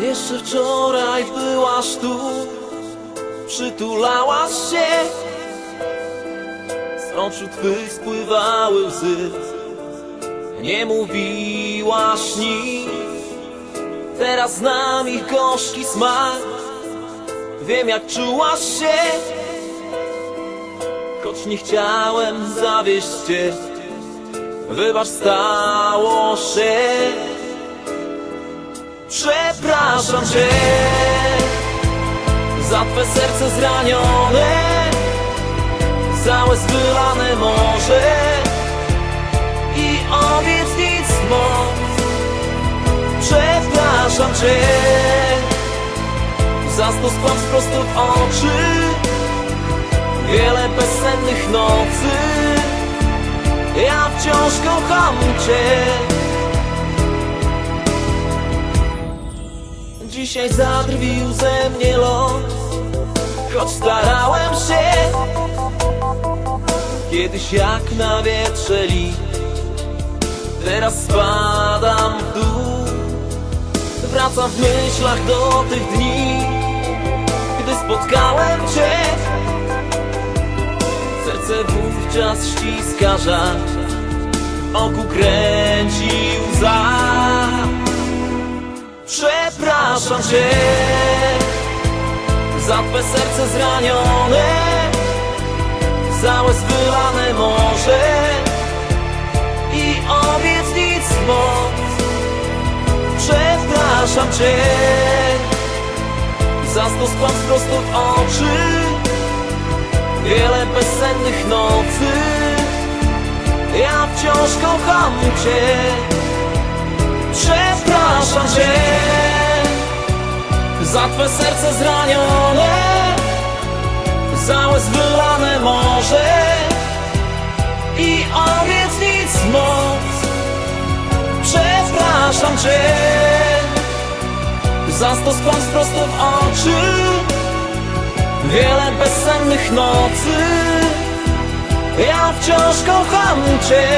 że wczoraj byłaś tu Przytulałaś się. Z oczu twych spływały łzy. Nie mówiłaś nic. Teraz znam ich gorzki smak. Wiem jak czułaś się. Choć nie chciałem zawieść cię. Wybacz, stało się Przepraszam cię Za twe serce zranione Za łez wylane morze I obietnic moc. Przepraszam cię Za stos kłamstw prosto w oczy Wiele bezsennych nocy. Ja wciąż kocham cię Dzisiaj zadrwił ze mnie los Choć starałem się Kiedyś jak na wietrze list Teraz spadam w dół Wracam w myślach do tych dni Gdy spotkałem Cię. Serce wówczas ściska żal W oku kręci łza Przepraszam Cię Za Twe serce zranione. Za łez wylane morze. I obietnic moc. Przepraszam Cię. Za stos kłamstw prosto w oczy. Wiele bezsennych nocy. Ja wciąż kocham Cię Za Twe serce zranione Za łez wylane morze I obietnic moc. Przepraszam Cię Za stos kłamstw prosto w oczy. Wiele bezsennych nocy Ja wciąż kocham Cię